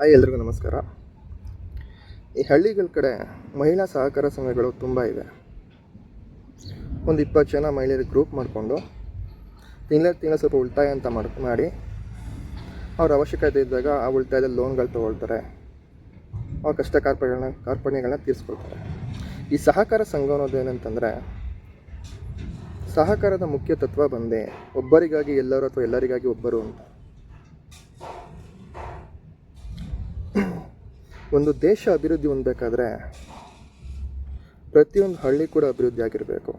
Hi ಎಲ್ರಿಗೂ ನಮಸ್ಕಾರ. ಈ ಹಳ್ಳಿಗಳ ಕಡೆ ಮಹಿಳಾ ಸಹಕಾರ ಸಂಘಗಳು ತುಂಬ ಇವೆ ಒಂದು ಇಪ್ಪತ್ತು ಜನ ಮಹಿಳೆಯರಿಗೆ ಗ್ರೂಪ್ ಮಾಡಿಕೊಂಡು ತಿಂಗಳ ತಿಂಗಳ ಸ್ವಲ್ಪ ಉಳಿತಾಯ ಅಂತ ಮಾಡಿ ಮಾಡಿ ಅವ್ರ ಅವಶ್ಯಕತೆ ಇದ್ದಾಗ ಆ ಉಳಿತಾಯದಲ್ಲಿ ಲೋನ್ಗಳು ತೊಗೊಳ್ತಾರೆ. ಅವ್ರ ಕಷ್ಟ ಕಾರ್ಪಣ್ಯಗಳನ್ನ ಕಾರ್ಪಣ್ಯಗಳನ್ನ ತೀರಿಸ್ಕೊಳ್ತಾರೆ. ಈ ಸಹಕಾರ ಸಂಘ ಅನ್ನೋದು ಏನಂತಂದರೆ ಸಹಕಾರದ ಮುಖ್ಯ ತತ್ವ ಬಂದೇ ಒಬ್ಬರಿಗಾಗಿ ಎಲ್ಲರೂ ಅಥವಾ ಎಲ್ಲರಿಗಾಗಿ ಒಬ್ಬರು ಅಂತ. ಒಂದು ದೇಶ ಅಭಿವೃದ್ಧಿ ಹೊಂದಬೇಕಾದ್ರೆ ಪ್ರತಿಯೊಂದು ಹಳ್ಳಿ ಕೂಡ ಅಭಿವೃದ್ಧಿ ಆಗಿರಬೇಕು.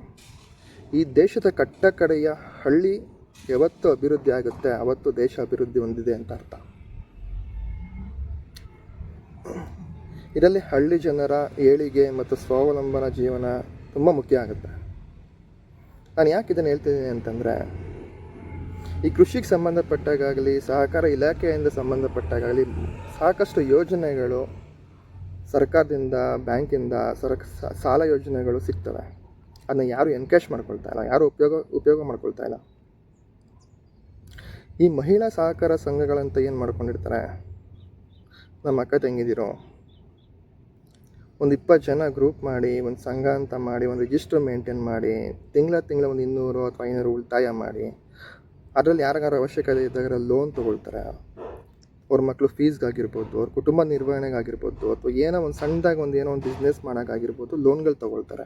ಈ ದೇಶದ ಕಟ್ಟ ಕಡೆಯ ಹಳ್ಳಿ ಯಾವತ್ತು ಅಭಿವೃದ್ಧಿ ಆಗುತ್ತೆ, ಅವತ್ತು ದೇಶ ಅಭಿವೃದ್ಧಿ ಹೊಂದಿದೆ ಅಂತ ಅರ್ಥ. ಇದರಲ್ಲಿ ಹಳ್ಳಿ ಜನರ ಏಳಿಗೆ ಮತ್ತು ಸ್ವಾವಲಂಬನ ಜೀವನ ತುಂಬ ಮುಖ್ಯ ಆಗುತ್ತೆ. ನಾನು ಯಾಕೆ ಇದನ್ನು ಹೇಳ್ತಿದ್ದೀನಿ ಅಂತಂದರೆ ಈ ಕೃಷಿಗೆ ಸಂಬಂಧಪಟ್ಟಾಗಲಿ ಸಹಕಾರ ಇಲಾಖೆಯಿಂದ ಸಂಬಂಧಪಟ್ಟಾಗಲಿ ಸಾಕಷ್ಟು ಯೋಜನೆಗಳು ಸರ್ಕಾರದಿಂದ, ಬ್ಯಾಂಕಿಂದ ಸರಕ್, ಸಾಲ ಯೋಜನೆಗಳು ಸಿಗ್ತವೆ. ಅದನ್ನ ಯಾರು ಎನ್ಕೇಶ್ ಮಾಡ್ಕೊಳ್ತಾ ಇಲ್ಲ, ಯಾರು ಉಪಯೋಗ ಉಪಯೋಗ ಮಾಡ್ಕೊಳ್ತಾ ಇಲ್ಲ. ಈ ಮಹಿಳಾ ಸಹಕಾರ ಸಂಘಗಳಂತ ಏನು ಮಾಡ್ಕೊಂಡಿರ್ತಾರೆ? ನಮ್ಮ ಅಕ್ಕ ತಂಗಿದಿರೋ, ಒಂದು ಇಪ್ಪತ್ತು ಜನ ಗ್ರೂಪ್ ಮಾಡಿ, ಒಂದು ಸಂಘ ಅಂತ ಮಾಡಿ, ಒಂದು ರಿಜಿಸ್ಟರ್ ಮೇಂಟೈನ್ ಮಾಡಿ, ತಿಂಗಳ ತಿಂಗಳ ಒಂದು ಇನ್ನೂರು ಅಥವಾ ಐನೂರು ಉಳಿತಾಯ ಮಾಡಿ ಅದರಲ್ಲಿ ಯಾರಿಗಾರು ಅವಶ್ಯಕತೆ ಇದ್ದಾಗ ಲೋನ್ ತೊಗೊಳ್ತಾರೆ. ಅವ್ರ ಮಕ್ಕಳು ಫೀಸ್ಗಾಗಿರ್ಬೋದು ಅವ್ರ ಕುಟುಂಬ ನಿರ್ವಹಣೆಗಾಗಿರ್ಬೋದು, ಅಥವಾ ಏನೋ ಒಂದು ಸಣ್ಣದಾಗಿ ಒಂದು ಏನೋ ಒಂದು ಬಿಸ್ನೆಸ್ ಮಾಡೋಕ್ಕಾಗಿರ್ಬೋದು ಲೋನ್ಗಳು ತೊಗೊಳ್ತಾರೆ.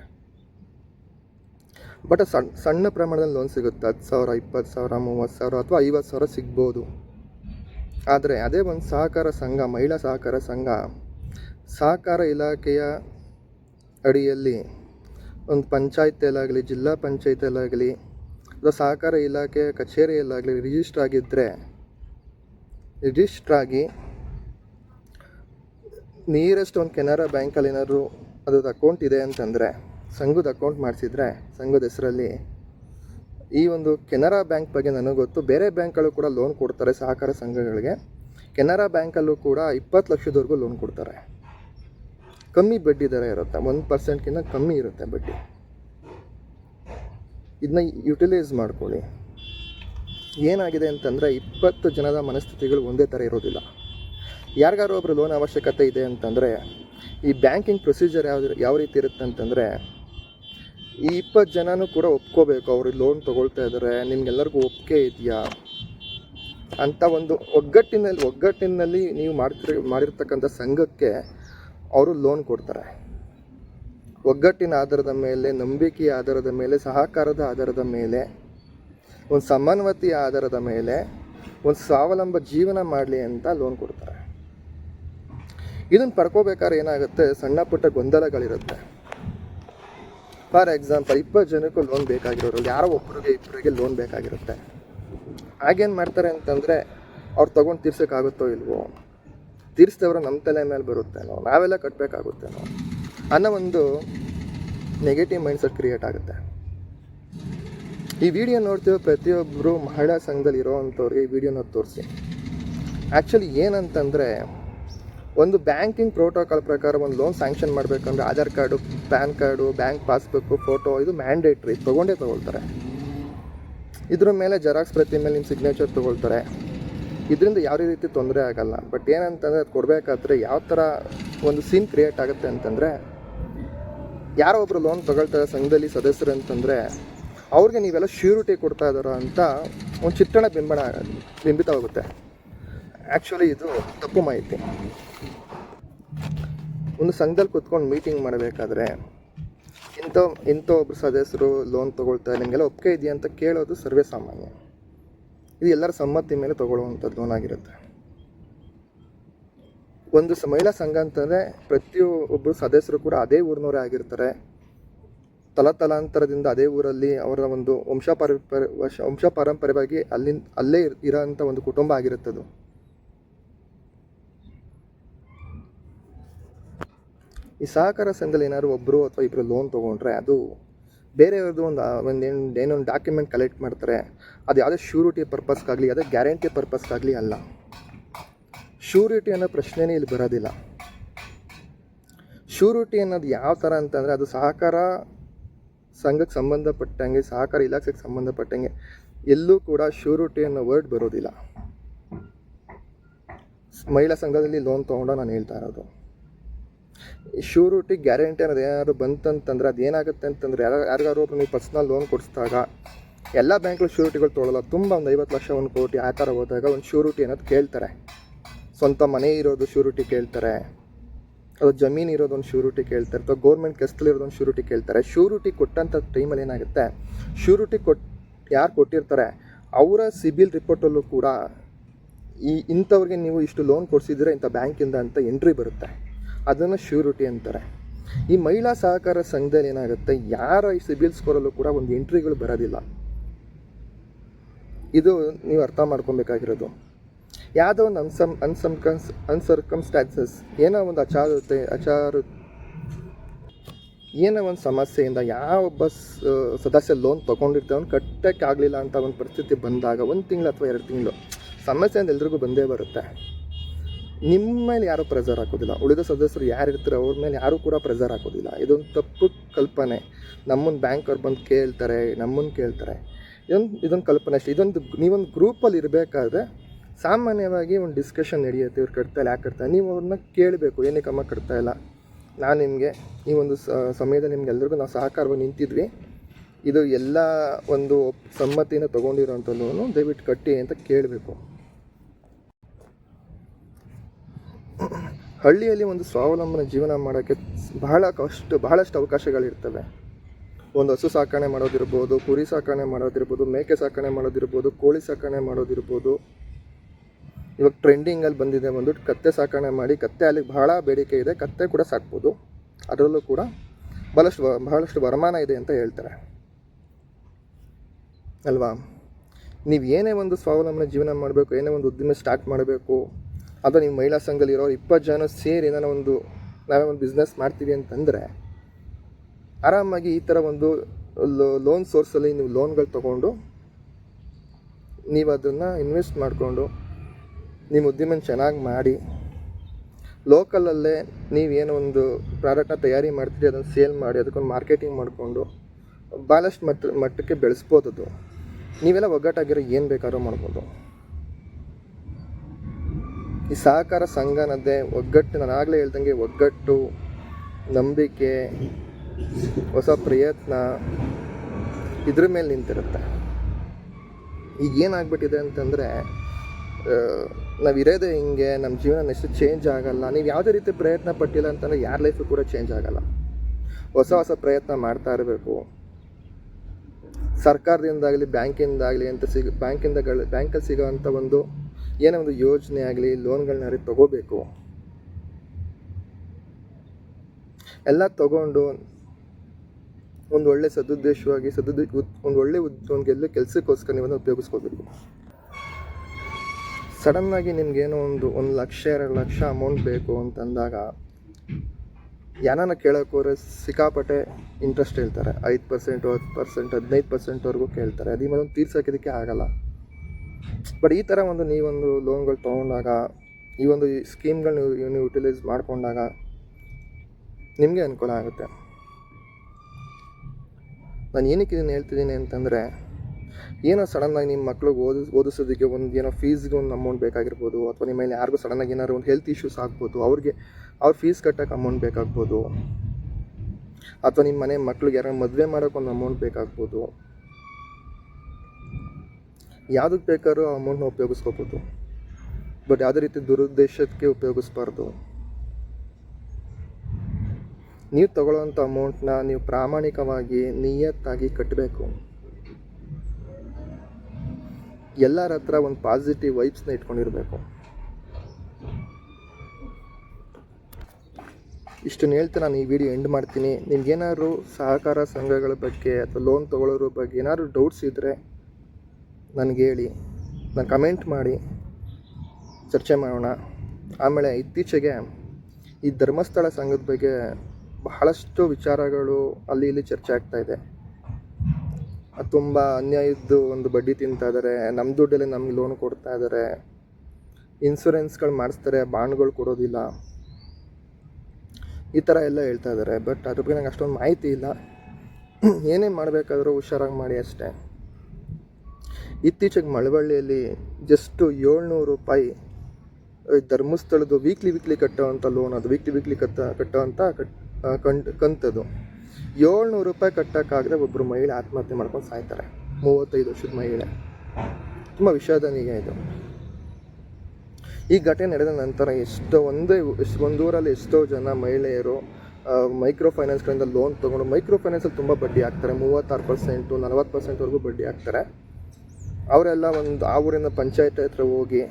ಬಟ್ ಸಣ್ಣ ಸಣ್ಣ ಪ್ರಮಾಣದಲ್ಲಿ ಲೋನ್ ಸಿಗುತ್ತೆ. ಹತ್ತು ಸಾವಿರ, ಇಪ್ಪತ್ತು ಸಾವಿರ, ಮೂವತ್ತು ಸಾವಿರ ಅಥವಾ ಐವತ್ತು ಸಾವಿರ ಸಿಗ್ಬೋದು. ಆದರೆ ಅದೇ ಒಂದು ಸಹಕಾರ ಸಂಘ, ಮಹಿಳಾ ಸಹಕಾರ ಸಂಘ, ಸಹಕಾರ ಇಲಾಖೆಯ ಅಡಿಯಲ್ಲಿ ಒಂದು ಪಂಚಾಯತಿಯಲ್ಲಾಗಲಿ ಜಿಲ್ಲಾ ಪಂಚಾಯತಿಯಲ್ಲಾಗಲಿ ಅಥವಾ ಸಹಕಾರ ಇಲಾಖೆ ಕಚೇರಿಯಲ್ಲಾಗಲಿ ರಿಜಿಸ್ಟರ್ ಆಗಿದ್ದರೆ ರಿಜಿಸ್ಟರ್ ಆಗಿ ನಿಯರೆಸ್ಟ್ ಒಂದು ಕೆನರಾ ಬ್ಯಾಂಕಲ್ಲಿ ಏನಾದರೂ ಅದ್ರದ್ದು ಅಕೌಂಟ್ ಇದೆ ಅಂತಂದರೆ, ಸಂಘದ ಅಕೌಂಟ್ ಮಾಡಿಸಿದ್ರೆ, ಸಂಘದ ಹೆಸರಲ್ಲಿ ಈ ಒಂದು ಕೆನರಾ ಬ್ಯಾಂಕ್ ಬಗ್ಗೆ ನನಗೆ ಗೊತ್ತು. ಬೇರೆ ಬ್ಯಾಂಕ್ಗಳು ಕೂಡ ಲೋನ್ ಕೊಡ್ತಾರೆ ಸಹಕಾರ ಸಂಘಗಳಿಗೆ. ಕೆನರಾ ಬ್ಯಾಂಕಲ್ಲೂ ಕೂಡ ಇಪ್ಪತ್ತು ಲಕ್ಷದವರೆಗೂ ಲೋನ್ ಕೊಡ್ತಾರೆ. ಕಮ್ಮಿ ಬಡ್ಡಿ ದರ ಇರುತ್ತೆ, ಒಂದು ಪರ್ಸೆಂಟ್ಗಿಂತ ಕಮ್ಮಿ ಇರುತ್ತೆ ಬಡ್ಡಿ. ಇದನ್ನ ಯುಟಿಲೈಸ್ ಮಾಡ್ಕೊಳ್ಳಿ. ಏನಾಗಿದೆ ಅಂತಂದರೆ ಇಪ್ಪತ್ತು ಜನದ ಮನಸ್ಥಿತಿಗಳು ಒಂದೇ ಥರ ಇರೋದಿಲ್ಲ. ಯಾರಿಗಾರು ಒಬ್ಬರು ಲೋನ್ ಅವಶ್ಯಕತೆ ಇದೆ ಅಂತಂದರೆ ಈ ಬ್ಯಾಂಕಿಂಗ್ ಪ್ರೊಸೀಜರ್ ಯಾವ ಯಾವ ರೀತಿ ಇರುತ್ತೆ ಅಂತಂದರೆ ಈ ಇಪ್ಪತ್ತು ಜನನೂ ಕೂಡ ಒಪ್ಕೋಬೇಕು. ಅವರು ಲೋನ್ ತೊಗೊಳ್ತಾ ಇದ್ದಾರೆ ನಿಮ್ಗೆಲ್ಲರಿಗೂ ಒಪ್ಪಿಗೆ ಇದೆಯಾ? ಅಂತ ಒಂದು ಒಗ್ಗಟ್ಟಿನಲ್ಲಿ ಒಗ್ಗಟ್ಟಿನಲ್ಲಿ ನೀವು ಮಾಡ್ತಿರ, ಮಾಡಿರ್ತಕ್ಕಂಥ ಸಂಘಕ್ಕೆ ಅವರು ಲೋನ್ ಕೊಡ್ತಾರೆ. ಒಗ್ಗಟ್ಟಿನ ಆಧಾರದ ಮೇಲೆ, ನಂಬಿಕೆಯ ಆಧಾರದ ಮೇಲೆ, ಸಹಕಾರದ ಆಧಾರದ ಮೇಲೆ, ಒಂದು ಸಮನ್ವತೆಯ ಆಧಾರದ ಮೇಲೆ, ಒಂದು ಸ್ವಾವಲಂಬ ಜೀವನ ಮಾಡಲಿ ಅಂತ ಲೋನ್ ಕೊಡ್ತಾರೆ. ಇದನ್ನು ಪಡ್ಕೋಬೇಕಾದ್ರೆ ಏನಾಗುತ್ತೆ? ಸಣ್ಣ ಪುಟ್ಟ ಗೊಂದಲಗಳಿರುತ್ತೆ. ಫಾರ್ ಎಕ್ಸಾಂಪಲ್ ಇಪ್ಪತ್ತು ಜನಕ್ಕೂ ಲೋನ್ ಬೇಕಾಗಿರೋರು, ಯಾರೋ ಒಬ್ಬರಿಗೆ ಇಬ್ಬರಿಗೆ ಲೋನ್ ಬೇಕಾಗಿರುತ್ತೆ. ಹಾಗೇನು ಮಾಡ್ತಾರೆ ಅಂತಂದರೆ, ಅವ್ರು ತೊಗೊಂಡು ತೀರ್ಸೋಕ್ಕಾಗುತ್ತೋ ಇಲ್ವೋ, ತೀರಿಸಿದವರು ನಮ್ಮ ತಲೆ ಮೇಲೆ ಬರುತ್ತೇನೋ, ನಾವೆಲ್ಲ ಕಟ್ಟಬೇಕಾಗುತ್ತೇನೋ ಅನ್ನೋ ಒಂದು ನೆಗೆಟಿವ್ ಮೈಂಡ್ಸೆಟ್ ಕ್ರಿಯೇಟ್ ಆಗುತ್ತೆ. ಈ ವಿಡಿಯೋ ನೋಡ್ತಿರೋ ಪ್ರತಿಯೊಬ್ಬರು ಮಹಿಳಾ ಸಂಘದಲ್ಲಿ ಇರೋವಂಥವ್ರಿಗೆ ಈ ವಿಡಿಯೋನ ತೋರಿಸಿ. ಆ್ಯಕ್ಚುಲಿ ಏನಂತಂದರೆ, ಒಂದು ಬ್ಯಾಂಕಿಂಗ್ ಪ್ರೋಟೋಕಾಲ್ ಪ್ರಕಾರ ಒಂದು ಲೋನ್ ಸ್ಯಾಂಕ್ಷನ್ ಮಾಡಬೇಕಂದ್ರೆ Aadhaar card, PAN card bank passbook photo ಇದು ಮ್ಯಾಂಡೇಟ್ರಿ ತೊಗೊಂಡೇ ತೊಗೊಳ್ತಾರೆ. ಇದ್ರ ಮೇಲೆ ಜೆರಾಕ್ಸ್ ಪ್ರತಿ ಮೇಲೆ ನಿಮ್ಮ ಸಿಗ್ನೇಚರ್ ತೊಗೊಳ್ತಾರೆ. ಇದರಿಂದ ಯಾವುದೇ ರೀತಿ ತೊಂದರೆ ಆಗಲ್ಲ. ಬಟ್ ಏನಂತಂದರೆ, ಅದು ಕೊಡಬೇಕಾದ್ರೆ ಯಾವ ಥರ ಒಂದು ಸೀನ್ ಕ್ರಿಯೇಟ್ ಆಗುತ್ತೆ ಅಂತಂದರೆ ಯಾರೋ ಒಬ್ಬರು ಲೋನ್ ತಗೊಳ್ತಾರೆ ಸಂಘದಲ್ಲಿ ಸದಸ್ಯರು ಅಂತಂದರೆ ಅವ್ರಿಗೆ ನೀವೆಲ್ಲ ಶ್ಯೂರಿಟಿ ಕೊಡ್ತಾ ಇದ್ದಾರೋ ಅಂತ ಒಂದು ಚಿತ್ರಣ ಬಿಂಬಣ ಬಿಂಬಿತವಾಗುತ್ತೆ. ಆ್ಯಕ್ಚುಲಿ ಇದು ತಪ್ಪು ಮಾಹಿತಿ. ಒಂದು ಸಂಘದಲ್ಲಿ ಕುತ್ಕೊಂಡು ಮೀಟಿಂಗ್ ಮಾಡಬೇಕಾದ್ರೆ ಇಂಥ ಇಂಥ ಒಬ್ಬರು ಸದಸ್ಯರು ಲೋನ್ ತೊಗೊಳ್ತಾರೆ ನಿಮಗೆಲ್ಲ ಒಪ್ಪಿಗೆ ಇದೆಯಾ ಅಂತ ಕೇಳೋದು ಸರ್ವೇ ಸಾಮಾನ್ಯ ಇದು ಎಲ್ಲರ ಸಮ್ಮತಿ ಮೇಲೆ ತೊಗೊಳ್ಳುವಂಥದ್ದು ಲೋನ್ ಆಗಿರುತ್ತೆ. ಒಂದು ಮಹಿಳಾ ಸಂಘ ಅಂತಂದರೆ ಪ್ರತಿಯೊಬ್ಬರು ಸದಸ್ಯರು ಕೂಡ ಅದೇ ಊರಿನವರೇ ಆಗಿರ್ತಾರೆ. ತಲತಲಾಂತರದಿಂದ ಅದೇ ಊರಲ್ಲಿ ಅವರ ಒಂದು ವಂಶ ಪರಂಪರೆ ವಶ- ಪಾರಂಪರ್ಯವಾಗಿ ಅಲ್ಲಿಂದ ಅಲ್ಲೇ ಇರೋ ಇರೋಂಥ ಒಂದು ಕುಟುಂಬ ಆಗಿರುತ್ತದು. ಈ ಸಹಕಾರ ಸಂಘದಲ್ಲಿ ಏನಾದ್ರು ಒಬ್ಬರು ಅಥವಾ ಇಬ್ಬರು ಲೋನ್ ತೊಗೊಂಡ್ರೆ ಅದು ಬೇರೆಯವ್ರದ್ದು ಒಂದು ಒಂದೇನು ಏನೋ ಒಂದು ಡಾಕ್ಯುಮೆಂಟ್ ಕಲೆಕ್ಟ್ ಮಾಡ್ತಾರೆ. ಅದು ಯಾವುದೇ ಶ್ಯೂರಿಟಿ ಪರ್ಪಸ್ಗಾಗಲಿ ಯಾವುದೇ ಗ್ಯಾರಂಟಿ ಪರ್ಪಸ್ಗಾಗಲಿ ಅಲ್ಲ. ಶ್ಯೂರಿಟಿ ಅನ್ನೋ ಪ್ರಶ್ನೆನೇ ಇಲ್ಲಿ ಬರೋದಿಲ್ಲ. ಶೂರಿಟಿ ಅನ್ನೋದು ಯಾವ ಥರ ಅಂತಂದರೆ ಅದು ಸಹಕಾರ ಸಂಘಕ್ಕೆ ಸಂಬಂಧಪಟ್ಟಂಗೆ, ಸಹಕಾರ ಇಲಾಖೆಗೆ ಸಂಬಂಧಪಟ್ಟಂಗೆ ಎಲ್ಲೂ ಕೂಡ ಶೂರಿಟಿ ಅನ್ನೋ ವರ್ಡ್ ಬರೋದಿಲ್ಲ. ಮಹಿಳಾ ಸಂಘದಲ್ಲಿ ಲೋನ್ ತೊಗೊಂಡು ನಾನು ಹೇಳ್ತಾ ಇರೋದು. ಶೂರಿಟಿ ಗ್ಯಾರಂಟಿ ಅನ್ನೋದು ಏನಾದ್ರು ಬಂತಂತಂದರೆ ಅದು ಏನಾಗುತ್ತೆ ಅಂತಂದರೆ ಯಾರು ಒಬ್ರು ನೀವು ಪರ್ಸ್ನಲ್ ಲೋನ್ ಕೊಡಿಸಿದಾಗ ಎಲ್ಲ ಬ್ಯಾಂಕ್ಗಳು ಶೂರಿಟಿಗಳು ತೊಗೊಳಲ್ಲ. ತುಂಬ ಒಂದು ಐವತ್ತು ಲಕ್ಷ, ಒಂದು ಕೋಟಿ ಆ ಥರ ಹೋದಾಗ ಒಂದು ಶೂರಿಟಿ ಅನ್ನೋದು ಕೇಳ್ತಾರೆ. ಸ್ವಂತ ಮನೆ ಇರೋದು ಶ್ಯೂರಿಟಿ ಕೇಳ್ತಾರೆ ಅದು ಜಮೀನು ಇರೋದು ಒಂದು ಶ್ಯೂರಿಟಿ ಕೇಳ್ತಾರೆ, ಅಥವಾ ಗೌರ್ಮೆಂಟ್ ಕೆಸ್ತಲಿರೋದೊಂದು ಶ್ಯೂರಿಟಿ ಕೇಳ್ತಾರೆ ಶ್ಯೂರಿಟಿ ಕೊಟ್ಟಂಥ ಟೈಮಲ್ಲಿ ಏನಾಗುತ್ತೆ? ಶ್ಯೂರಿಟಿ ಕೊಟ್, ಯಾರು ಕೊಟ್ಟಿರ್ತಾರೆ? ಅವರ ಸಿಬಿಲ್ ರಿಪೋರ್ಟಲ್ಲೂ ಕೂಡ ಈ ಇಂಥವ್ರಿಗೆ ನೀವು ಇಷ್ಟು ಲೋನ್ ಕೊಡಿಸಿದ್ರೆ ಇಂಥ ಬ್ಯಾಂಕಿಂದ ಅಂತ ಎಂಟ್ರಿ ಬರುತ್ತೆ. ಅದನ್ನು ಶ್ಯೂರಿಟಿ ಅಂತಾರೆ. ಈ ಮಹಿಳಾ ಸಹಕಾರ ಸಂಘದಲ್ಲಿ ಏನಾಗುತ್ತೆ? ಯಾರ ಈ ಸಿಬಿಲ್ ಸ್ಕೋರಲ್ಲೂ ಕೂಡ ಒಂದು ಎಂಟ್ರಿಗಳು ಬರೋದಿಲ್ಲ. ಇದು ನೀವು ಅರ್ಥ ಮಾಡ್ಕೊಬೇಕಾಗಿರೋದು. ಯಾವುದೋ ಒಂದು ಅನ್ಸಮ್ ಅನ್ಸಮ್ಕನ್ಸ್ ಅನ್ಸರ್ಕಮ್ಸ್ಟ್ಯಾನ್ಸಸ್ ಏನೋ ಒಂದು ಅಚಾರುತೆ ಅಚಾರು ಏನೋ ಒಂದು ಸಮಸ್ಯೆಯಿಂದ ಯಾವೊಬ್ಬ ಬಸ್ ಸದಸ್ಯ ಲೋನ್ ತೊಗೊಂಡಿರ್ತೇವೆ ಕಟ್ಟಕ್ಕೆ ಆಗಲಿಲ್ಲ ಅಂತ ಒಂದು ಪರಿಸ್ಥಿತಿ ಬಂದಾಗ, ಒಂದು ತಿಂಗಳು ಅಥವಾ ಎರಡು ತಿಂಗಳು, ಸಮಸ್ಯೆ ಅಂತ ಎಲ್ರಿಗೂ ಬಂದೇ ಬರುತ್ತೆ. ನಿಮ್ಮ ಮೇಲೆ ಯಾರೂ ಪ್ರೆಸರ್ ಹಾಕೋದಿಲ್ಲ. ಉಳಿದ ಸದಸ್ಯರು ಯಾರು ಇರ್ತಾರೆ, ಅವ್ರ ಮೇಲೆ ಯಾರೂ ಕೂಡ ಪ್ರೆಸರ್ ಹಾಕೋದಿಲ್ಲ. ಇದೊಂದು ತಪ್ಪು ಕಲ್ಪನೆ. ನಮ್ಮನ್ನು ಬ್ಯಾಂಕವ್ರು ಬಂದು ಕೇಳ್ತಾರೆ ನಮ್ಮನ್ನು ಕೇಳ್ತಾರೆ. ಇದೊಂದು ಇದೊಂದು ಕಲ್ಪನೆ ಅಷ್ಟೇ. ಇದೊಂದು ನೀವೊಂದು ಗ್ರೂಪಲ್ಲಿ ಇರಬೇಕಾದ್ರೆ ಸಾಮಾನ್ಯವಾಗಿ ಒಂದು ಡಿಸ್ಕಷನ್ ನಡೆಯುತ್ತೆ, ಇವ್ರು ಕಟ್ತಾ ಇಲ್ಲ, ಯಾಕೆ ಕಟ್ತಾ ನೀವು ಅವ್ರನ್ನ ಕೇಳಬೇಕು, ಏನೇ ಕಮ್ಮ ಕಟ್ತಾ ಇಲ್ಲ. ನಾನು ನಿಮಗೆ, ಈ ಒಂದು ಸಮಯದಲ್ಲಿ ನಿಮ್ಗೆ ಎಲ್ರಿಗೂ ನಾವು ಸಹಕಾರವಾಗಿ ನಿಂತಿದ್ವಿ. ಇದು ಎಲ್ಲ ಒಂದು ಸಮ್ಮತಿಯಿಂದ ತೊಗೊಂಡಿರೋಂಥದ್ದು ದಯವಿಟ್ಟು ಕಟ್ಟಿ ಅಂತ ಕೇಳಬೇಕು. ಹಳ್ಳಿಯಲ್ಲಿ ಒಂದು ಸ್ವಾವಲಂಬನ ಜೀವನ ಮಾಡೋಕ್ಕೆ ಬಹಳ ಕಷ್ಟ, ಬಹಳಷ್ಟು ಅವಕಾಶಗಳಿರ್ತವೆ. ಒಂದು ಹಸು ಸಾಕಣೆ ಮಾಡೋದಿರ್ಬೋದು, ಕುರಿ ಸಾಕಣೆ ಮಾಡೋದಿರ್ಬೋದು, ಮೇಕೆ ಸಾಕಣೆ ಮಾಡೋದಿರ್ಬೋದು, ಕೋಳಿ ಸಾಕಣೆ ಮಾಡೋದಿರ್ಬೋದು. ಇವಾಗ ಟ್ರೆಂಡಿಂಗಲ್ಲಿ ಬಂದಿದೆ ಒಂದು ಕತ್ತೆ ಸಾಕಣೆ ಮಾಡಿ, ಕತ್ತೆ ಅಲ್ಲಿ ಬಹಳ ಬೇಡಿಕೆ ಇದೆ, ಕತ್ತೆ ಕೂಡ ಸಾಕ್ಬೋದು. ಅದರಲ್ಲೂ ಕೂಡ ಬಹಳಷ್ಟು ಬಹಳಷ್ಟು ವರಮಾನ ಇದೆ ಅಂತ ಹೇಳ್ತಾರೆ. ಅಲ್ವಾ? ನೀವು ಏನೇ ಒಂದು ಸ್ವಾವಲಂಬನೆ ಜೀವನ ಮಾಡಬೇಕು, ಏನೇ ಒಂದು ಉದ್ದಿಮೆ ಸ್ಟಾರ್ಟ್ ಮಾಡಬೇಕು ಅಥವಾ ನೀವು ಮಹಿಳಾ ಸಂಘದಲ್ಲಿ ಇಪ್ಪತ್ತು ಜನ ಸೇರಿ ನಾನು ಒಂದು, ನಾವೇ ಒಂದು ಬಿಸ್ನೆಸ್ ಮಾಡ್ತೀವಿ ಅಂತಂದರೆ, ಆರಾಮಾಗಿ ಈ ಥರ ಒಂದು ಲೋನ್ ಸೋರ್ಸಲ್ಲಿ ನೀವು ಲೋನ್ಗಳು ತೊಗೊಂಡು, ನೀವು ಅದನ್ನು ಇನ್ವೆಸ್ಟ್ ಮಾಡಿಕೊಂಡು ನಿಮ್ಮ ಉದ್ಯಮನ ಚೆನ್ನಾಗಿ ಮಾಡಿ, ಲೋಕಲಲ್ಲೇ ನೀವೇನೋ ಒಂದು ಪ್ರಾಡಕ್ಟ್ನ ತಯಾರಿ ಮಾಡ್ತೀರಿ, ಅದನ್ನು ಸೇಲ್ ಮಾಡಿ, ಅದಕ್ಕೊಂದು ಮಾರ್ಕೆಟಿಂಗ್ ಮಾಡಿಕೊಂಡು ಭಾಳಷ್ಟು ಮಟ್ಟ ಮಟ್ಟಕ್ಕೆ ಬೆಳೆಸ್ಬೋದು ಅದು. ನೀವೆಲ್ಲ ಒಗ್ಗಟ್ಟಾಗಿರೋ ಏನು ಬೇಕಾದ್ರೂ ಮಾಡ್ಬೋದು. ಈ ಸಹಕಾರ ಸಂಘನದ್ದೇ ಒಗ್ಗಟ್ಟು, ನಾನು ಆಗಲೇ ಹೇಳ್ದಂಗೆ ಒಗ್ಗಟ್ಟು, ನಂಬಿಕೆ, ಹೊಸ ಪ್ರಯತ್ನ, ಇದ್ರ ಮೇಲೆ ನಿಂತಿರುತ್ತೆ. ಈಗ ಏನಾಗ್ಬಿಟ್ಟಿದೆ ಅಂತಂದರೆ ನಾವು ಇರೋದೇ ಹಿಂಗೆ ನಮ್ಮ ಜೀವನ ನೆಕ್ಸ್ಟ್ ಚೇಂಜ್ ಆಗಲ್ಲ. ನೀವು ಯಾವುದೇ ರೀತಿ ಪ್ರಯತ್ನ ಪಟ್ಟಿಲ್ಲ ಅಂತಂದರೆ ಯಾರ ಲೈಫು ಕೂಡ ಚೇಂಜ್ ಆಗಲ್ಲ. ಹೊಸ ಹೊಸ ಪ್ರಯತ್ನ ಮಾಡ್ತಾ ಇರಬೇಕು. ಸರ್ಕಾರದಿಂದಾಗಲಿ, ಬ್ಯಾಂಕಿಂದಾಗಲಿ ಅಂತ ಸಿಗ, ಬ್ಯಾಂಕಿಂದ ಬ್ಯಾಂಕಲ್ಲಿ ಸಿಗೋವಂಥ ಒಂದು ಏನೋ ಒಂದು ಯೋಜನೆ ಆಗಲಿ ಲೋನ್ಗಳನ್ನ ತಗೋಬೇಕು? ಎಲ್ಲ ತಗೊಂಡು ಒಂದು ಒಳ್ಳೆ ಸದುದ್ದೇಶವಾಗಿ, ಸದುದ್ದೇ ಒಂದು ಒಳ್ಳೆ ಒಂದು ಎಲ್ಲ ಕೆಲಸಕ್ಕೋಸ್ಕರ ನೀವನ್ನು ಉಪಯೋಗಿಸ್ಕೋಬೇಕು. ಸಡನ್ನಾಗಿ ನಿಮ್ಗೇನೋ ಒಂದು ಒಂದು ಲಕ್ಷ, ಎರಡು ಲಕ್ಷ ಅಮೌಂಟ್ ಬೇಕು ಅಂತಂದಾಗ ಯಾನನ ಕೇಳೋಕೆ ಹೋದ್ರೆ ಸಿಕ್ಕಾಪಟ್ಟೆ ಇಂಟ್ರೆಸ್ಟ್ ಹೇಳ್ತಾರೆ. ಐದು ಪರ್ಸೆಂಟ್ ಹತ್ತು ಪರ್ಸೆಂಟ್ ಹದಿನೈದು ಪರ್ಸೆಂಟ್ವರೆಗೂ ಕೇಳ್ತಾರೆ. ಅದು ಒಂದು ತೀರ್ಸೋಕೋದಕ್ಕೆ ಆಗಲ್ಲ. ಬಟ್ ಈ ಥರ ಒಂದು ನೀವೊಂದು ಲೋನ್ಗಳು ತೊಗೊಂಡಾಗ, ಈ ಒಂದು ಸ್ಕೀಮ್ಗಳನ್ನ ನೀವು ಯುಟಿಲೈಸ್ ಮಾಡಿಕೊಂಡಾಗ ನಿಮಗೆ ಅನುಕೂಲ ಆಗುತ್ತೆ. ನಾನು ಏನಕ್ಕೆ ಇದನ್ನು ಹೇಳ್ತಿದ್ದೀನಿ ಅಂತಂದರೆ ಏನೋ ಸಡನ್ನಾಗಿ ನಿಮ್ಮ ಮಕ್ಳಿಗೆ ಓದಿಸ್ ಓದಿಸೋದಕ್ಕೆ ಒಂದು ಏನೋ ಫೀಸ್ಗೆ ಒಂದು ಅಮೌಂಟ್ ಬೇಕಾಗಿರ್ಬೋದು, ಅಥವಾ ನಿಮ್ಮ ಮೇಲೆ ಯಾರಿಗೂ ಸಡನ್ನಾಗಿ ಏನಾದ್ರು ಒಂದು ಹೆಲ್ತ್ ಇಶ್ಯೂಸ್ ಆಗ್ಬೋದು, ಅವ್ರಿಗೆ ಅವ್ರ ಫೀಸ್ ಕಟ್ಟೋಕೆ ಅಮೌಂಟ್ ಬೇಕಾಗ್ಬೋದು, ಅಥವಾ ನಿಮ್ಮ ಮನೆ ಮಕ್ಳಿಗೆ ಯಾರೋ ಮದುವೆ ಮಾಡೋಕೆ ಒಂದು ಅಮೌಂಟ್ ಬೇಕಾಗ್ಬೋದು. ಯಾವುದಕ್ಕೆ ಬೇಕಾದ್ರೂ ಆ ಅಮೌಂಟ್ನ ಉಪಯೋಗಿಸ್ಕೋಬೋದು. ಬಟ್ ಯಾವುದೇ ರೀತಿ ದುರುದ್ದೇಶಕ್ಕೆ ಉಪಯೋಗಿಸ್ಬಾರ್ದು. ನೀವು ತಗೊಳ್ಳೋವಂಥ ಅಮೌಂಟ್ನ ನೀವು ಪ್ರಾಮಾಣಿಕವಾಗಿ ನಿಯತ್ತಾಗಿ ಕಟ್ಟಬೇಕು ಎಲ್ಲರ ಹತ್ರ ಒಂದು ಪಾಸಿಟಿವ್ ವೈಬ್ಸ್ನ ಇಟ್ಕೊಂಡಿರಬೇಕು. ಇಷ್ಟನ್ನು ಹೇಳ್ತಾ ನಾನು ಈ ವಿಡಿಯೋ ಎಂಡ್ ಮಾಡ್ತೀನಿ. ನಿಮ್ಗೇನಾದ್ರು ಸಹಕಾರ ಸಂಘಗಳ ಬಗ್ಗೆ ಅಥವಾ ಲೋನ್ ತೊಗೊಳೋರ ಬಗ್ಗೆ ಏನಾದ್ರು ಡೌಟ್ಸ್ ಇದ್ದರೆ ನನಗೆ ಹೇಳಿ. ನಾನು ಕಮೆಂಟ್ ಮಾಡಿ ಚರ್ಚೆ ಮಾಡೋಣ. ಆಮೇಲೆ ಇತ್ತೀಚೆಗೆ ಈ ಧರ್ಮಸ್ಥಳ ಸಂಘದ ಬಗ್ಗೆ ಬಹಳಷ್ಟು ವಿಚಾರಗಳು ಅಲ್ಲಿ ಇಲ್ಲಿ ಚರ್ಚೆ ಆಗ್ತಾಯಿದೆ ತುಂಬ ಅನ್ಯಾಯದ್ದು ಒಂದು ಬಡ್ಡಿ ತಿಂತಾ ಇದ್ದಾರೆ ನಮ್ಮ ದುಡ್ಡಲ್ಲಿ ನಮ್ಗೆ ಲೋನ್ ಕೊಡ್ತಾ ಇದ್ದಾರೆ ಇನ್ಸೂರೆನ್ಸ್ಗಳು ಮಾಡಿಸ್ತಾರೆ, ಬಾಂಡ್ಗಳು ಕೊಡೋದಿಲ್ಲ. ಈ ಥರ ಎಲ್ಲ ಹೇಳ್ತಾ ಇದ್ದಾರೆ ಬಟ್ ಅದ್ರ ಬಗ್ಗೆ ನಂಗೆ ಅಷ್ಟೊಂದು ಮಾಹಿತಿ ಇಲ್ಲ. ಏನೇ ಮಾಡಬೇಕಾದ್ರೂ ಹುಷಾರಾಗಿ ಮಾಡಿ ಅಷ್ಟೇ. ಇತ್ತೀಚೆಗೆ ಮಳವಳ್ಳಿಯಲ್ಲಿ ಜಸ್ಟು ಏಳ್ನೂರು ರೂಪಾಯಿ ಧರ್ಮಸ್ಥಳದ್ದು ವೀಕ್ಲಿ ವೀಕ್ಲಿ ಕಟ್ಟೋವಂಥ ಲೋನ್ ಅದು ವೀಕ್ಲಿ ವೀಕ್ಲಿ ಕಟ್ಟ, ಕಟ್ಟೋವಂಥ ಕಟ್ ಕಂಟ್ ಕಂತದು. ಏಳ್ನೂರು ರೂಪಾಯಿ ಕಟ್ಟೋಕ್ಕಾಗದೆ ಒಬ್ಬರು ಮಹಿಳೆ ಆತ್ಮಹತ್ಯೆ ಮಾಡ್ಕೊಂಡು ಸಾಯ್ತಾರೆ. ಮೂವತ್ತೈದು ವರ್ಷದ ಮಹಿಳೆ. ತುಂಬ ವಿಷಾದನೀಯ ಇದು. ಈ ಘಟನೆ ನಡೆದ ನಂತರ ಎಷ್ಟೋ ಒಂದೇ ಒಂದು ಊರಲ್ಲಿ ಎಷ್ಟೋ ಜನ ಮಹಿಳೆಯರು ಮೈಕ್ರೋ ಫೈನಾನ್ಸ್ಗಳಿಂದ ಲೋನ್ ತೊಗೊಂಡು ಮೈಕ್ರೋ ಫೈನಾನ್ಸಲ್ಲಿ ತುಂಬ ಬಡ್ಡಿ ಹಾಕ್ತಾರೆ. ಮೂವತ್ತಾರು ಪರ್ಸೆಂಟು, ನಲವತ್ತು ಪರ್ಸೆಂಟ್ವರೆಗೂ ಬಡ್ಡಿ ಹಾಕ್ತಾರೆ. ಅವರೆಲ್ಲ ಒಂದು, ಆ ಊರಿನ ಪಂಚಾಯತ್ ಹತ್ರ ಹೋಗಿ,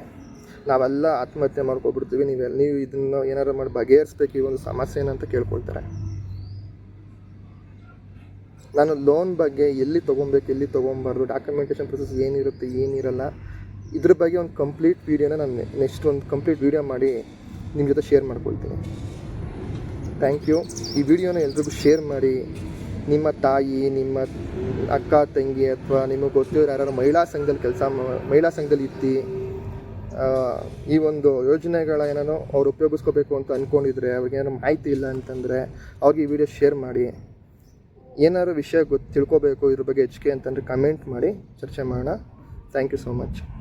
ನಾವೆಲ್ಲ ಆತ್ಮಹತ್ಯೆ ಮಾಡ್ಕೊಬಿಡ್ತೀವಿ ನೀವೆಲ್ಲ ನೀವು ಇದನ್ನು ಏನಾರು ಮಾಡಿ ಬಗೆಹರಿಸ್ಬೇಕು, ಈ ಒಂದು ಸಮಸ್ಯೆನ ಅಂತ ಕೇಳ್ಕೊಳ್ತಾರೆ. ನಾನು ಲೋನ್ ಬಗ್ಗೆ ಎಲ್ಲಿ ತೊಗೊಬೇಕು, ಎಲ್ಲಿ ತೊಗೊಬಾರ್ದು ಡಾಕ್ಯುಮೆಂಟೇಷನ್ ಪ್ರೊಸೆಸ್ ಏನಿರುತ್ತೆ, ಏನಿರಲ್ಲ, ಇದ್ರ ಬಗ್ಗೆ ಒಂದು ಕಂಪ್ಲೀಟ್ ವೀಡಿಯೋನ ನಾನು ನೆಕ್ಸ್ಟ್ ಒಂದು ಕಂಪ್ಲೀಟ್ ವೀಡಿಯೋ ಮಾಡಿ ನಿಮ್ಮ ಜೊತೆ ಶೇರ್ ಮಾಡ್ಕೊಳ್ತೀನಿ. ಥ್ಯಾಂಕ್ ಯು ಈ ವಿಡಿಯೋನ ಎಲ್ರಿಗೂ ಶೇರ್ ಮಾಡಿ. ನಿಮ್ಮ ತಾಯಿ, ನಿಮ್ಮ ಅಕ್ಕ, ತಂಗಿ ಅಥವಾ ನಿಮಗೆ ಗೊತ್ತಿರೋ ಯಾರು ಮಹಿಳಾ ಸಂಘದಲ್ಲಿ ಕೆಲಸ ಮಹಿಳಾ ಸಂಘದಲ್ಲಿ ಇತ್ತಿ ಈ ಒಂದು ಯೋಜನೆಗಳ ಏನೋ ಅವ್ರು ಉಪಯೋಗಿಸ್ಕೋಬೇಕು ಅಂತ ಅಂದ್ಕೊಂಡಿದ್ರೆ ಅವ್ರಿಗೆ ಏನೋ ಮಾಹಿತಿ ಇಲ್ಲ ಅಂತಂದರೆ ಅವ್ರಿಗೆ ಈ ವಿಡಿಯೋ ಶೇರ್ ಮಾಡಿ. ಏನಾದ್ರು ವಿಷಯ ಗೊತ್ತು ತಿಳ್ಕೊಬೇಕು ಇದ್ರ ಬಗ್ಗೆ ಹೆಚ್ಚಿಗೆ ಅಂತಂದರೆ ಕಮೆಂಟ್ ಮಾಡಿ. ಚರ್ಚೆ ಮಾಡೋಣ. Thank you so much